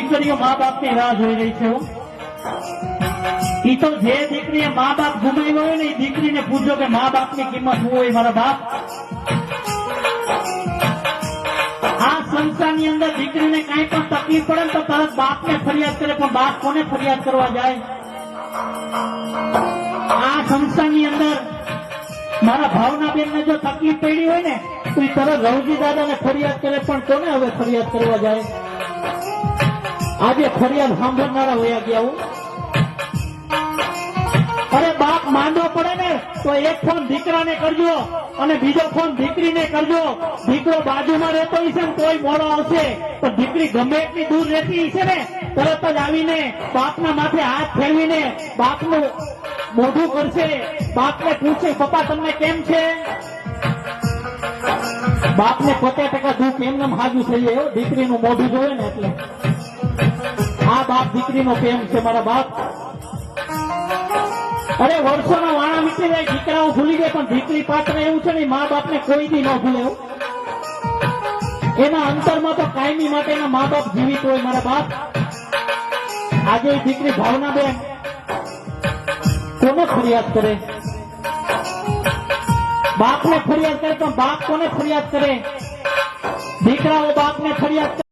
દીકરીઓ મા બાપની રાહ જોઈ રહી છે ઈ તો જે દીકરીએ મા બાપ ગુમાવ્યો હોય ને એ દીકરીને પૂછો કે મા બાપની કિંમત શું હોય મારા બાપ? આ સંસ્થાની અંદર દીકરીને કઈ પણ તકલીફ પડે તો તરત બાપને ફરિયાદ કરે, પણ બાપ કોને ફરિયાદ કરવા જાય? આ સંસ્થાની અંદર મારા ભાવના બેનને જો તકલીફ પડી હોય ને, તો એ તરત રવજી દાદાને ફરિયાદ કરે, પણ કોને હવે ફરિયાદ કરવા જાય? આજે ફરિયાદ સાંભળનારા વયા ગયા હું અરે બાપ માંદો પડે ને, તો એક ફોન દીકરાને કરજો અને બીજો ફોન દીકરીને કરજો. દીકરો બાજુમાં રહેતો હશે ને, તોય મોડો આવશે. તો દીકરી ગમે એટલી દૂર રહેતી હશે ને, તરત જ આવીને બાપના માથે હાથ ફેરવીને બાપનું મોઢું કરશે. બાપને પૂછશે પપ્પા, તમને કેમ છે? બાપને પચાસ ટકા દુઃખ, એમને હાજુ થઈ ગયો દીકરીનું મોઢું જોયે ને એટલે. બાપ દીકરીનો પ્રેમ છે મારા બાપ. અરે, વર્ષોના વાણા મીટી જાય, દીકરાઓ ભૂલી જાય, પણ દીકરી પાત્ર એવું છે ને, મા બાપને કોઈ ન ભૂલે એના અંતરમાં તો કાયમી માટેના મા બાપ જીવિત હોય મારા બાપ. આજે દીકરી ભાવના કોને ફરિયાદ કરે? બાપને ફરિયાદ કરે, પણ બાપ કોને ફરિયાદ કરે? દીકરાઓ બાપને ફરિયાદ